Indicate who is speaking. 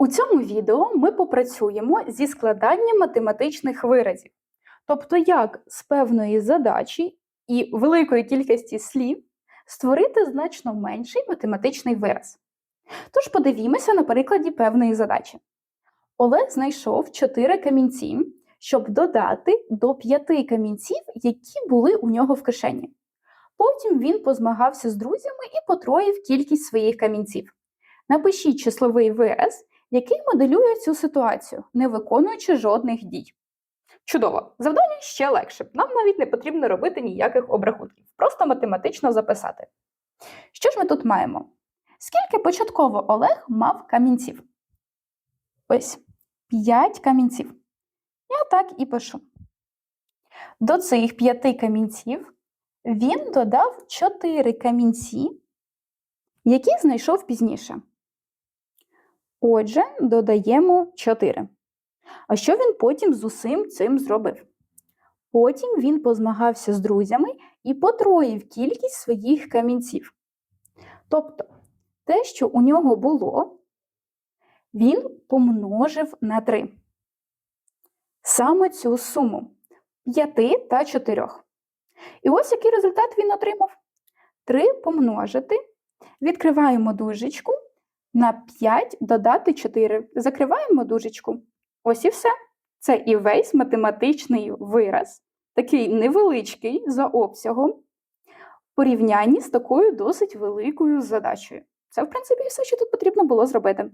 Speaker 1: У цьому відео ми попрацюємо зі складанням математичних виразів, тобто як з певної задачі і великої кількості слів створити значно менший математичний вираз. Тож подивімося на прикладі певної задачі. Олег знайшов 4 камінці, щоб додати до 5 камінців, які були у нього в кишені. Потім він позмагався з друзями і потроїв кількість своїх камінців. Напишіть числовий вираз, який моделює цю ситуацію, не виконуючи жодних дій. Чудово! Завдання ще легше. Нам навіть не потрібно робити ніяких обрахунків, просто математично записати. Що ж ми тут маємо? Скільки початково Олег мав камінців? Ось 5 камінців. Я так і пишу. До цих 5 камінців він додав 4 камінці, які знайшов пізніше. Отже, додаємо 4. А що він потім з усім цим зробив? Потім він позмагався з друзями і потроїв кількість своїх камінців. Тобто, те, що у нього було, він помножив на 3. Саме цю суму 5 та 4. І ось який результат він отримав. 3 помножити. Відкриваємо дужечку. На 5 додати 4. Закриваємо дужечку. Ось і все. Це і весь математичний вираз, такий невеличкий за обсягом, порівнянні з такою досить великою задачею. Це, в принципі, все, що тут потрібно було зробити.